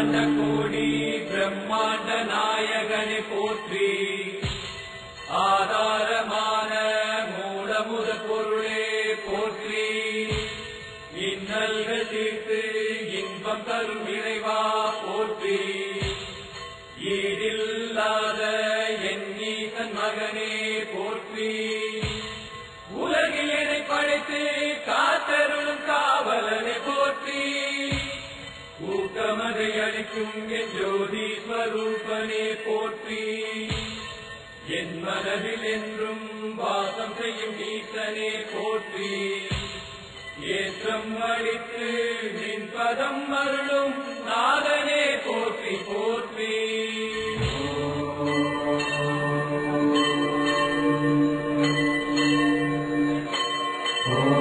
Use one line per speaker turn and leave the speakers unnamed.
அண்டாண்ட கோடி பிரம்மாண்ட நாயகனை போற்றி ஆதாரமான மூலமுத பொருளே போற்றி இன்னல்கள் தீர்த்து இன்பம் தரும் இறைவா போற்றி ஈடில்லாத எண்ணி தன் மகனே போற்றி உலகில் என்னை படைத்து கா நிற்கும் என் ஜோதி ஸ்வரூபனே போற்றி. என் மனதில் என்றும் வாசம் செய்யும் ஈசனே போற்றி. ஏற்றம் அளித்து நின் பதம் அருளும் நாதனே போற்றி போற்றி. Oh